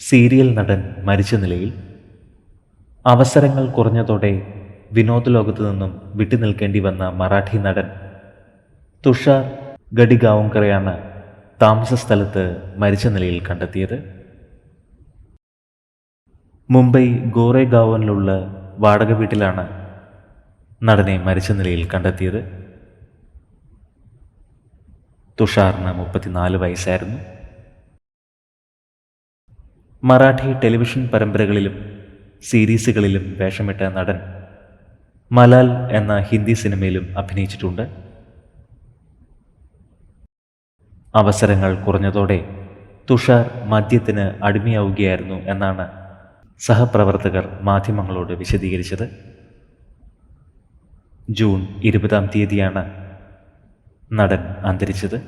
Serial നടൻ മരിച്ച നിലയിൽ അവസരങ്ങൾ കുറഞ്ഞതോടെ വിനോദ ലോകത്തു നിന്നും വിട്ടുനിൽക്കേണ്ടി വന്ന മറാഠി നടൻ തുഷാർ ഗഡിഗാവുങ്കറയാണ് താമസ സ്ഥലത്ത് മരിച്ച നിലയിൽ കണ്ടെത്തിയത്. മുംബൈ ഗോറേഗാവനിലുള്ള വാടക വീട്ടിലാണ് നടനെ മരിച്ച നിലയിൽ കണ്ടെത്തിയത്. തുഷാറിന് മുപ്പത്തിനാല് വയസ്സായിരുന്നു. മറാഠി ടെലിവിഷൻ പരമ്പരകളിലും സീരീസുകളിലും വേഷമിട്ട നടൻ മലാൽ എന്ന ഹിന്ദി സിനിമയിലും അഭിനയിച്ചിട്ടുണ്ട്. അവസരങ്ങൾ കുറഞ്ഞതോടെ തുഷാർ മദ്യത്തിന് അടിമയാവുകയായിരുന്നു എന്നാണ് സഹപ്രവർത്തകർ മാധ്യമങ്ങളോട് വിശദീകരിച്ചത്. ജൂൺ ഇരുപതാം തീയതിയാണ് നടൻ അന്തരിച്ചത്.